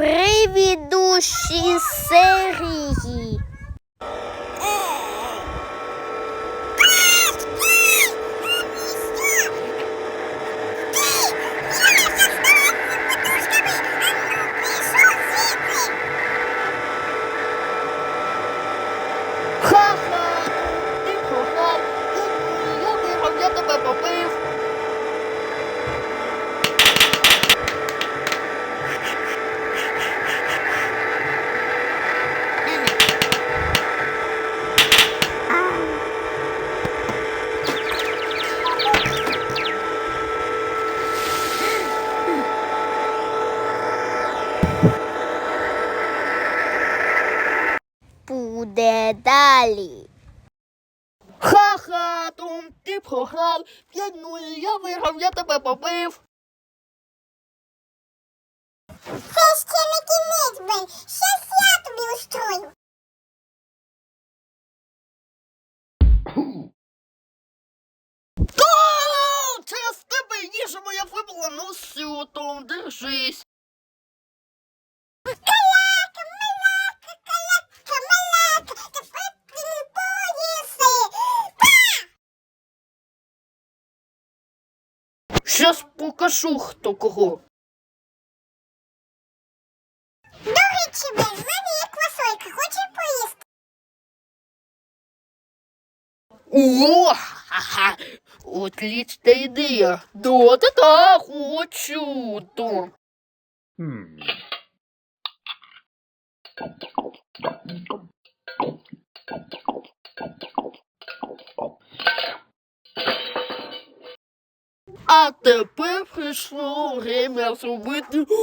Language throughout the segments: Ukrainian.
Привідущі серії. Ха-ха! Ти програв! Я тебе побив! Буде далі. Ха-ха! Том, ти програв! 5-0, я виграв, я тебе побив! Це ще не кінець, Бель. Щас я тобі устрою. Том! Через тебе їжа моя вибула, ну все, Том, держись! Щас покажу, хто кого. До речі, Бель, в мене є квасолька. Хочеш поїсти? О, ха-ха! Отлична ідея! Да-да-да, хочу, Том! А тепер прийшло время зробити.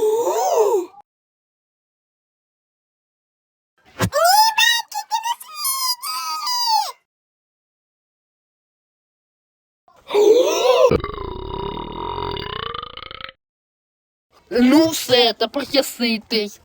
Ну все, тепер я ситий.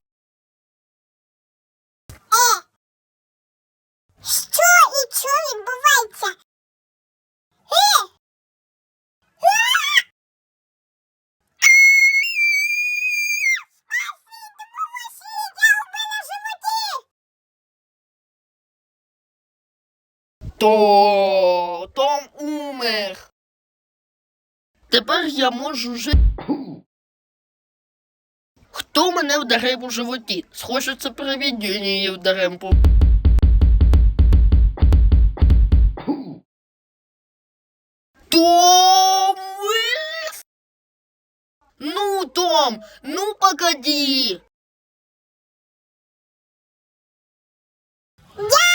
То Том умер. Тепер я можу жити. Хто мене вдарив у животі? Схоже, це привідіння її вдарем по. Том! Ну, Том, ну погоди! Я!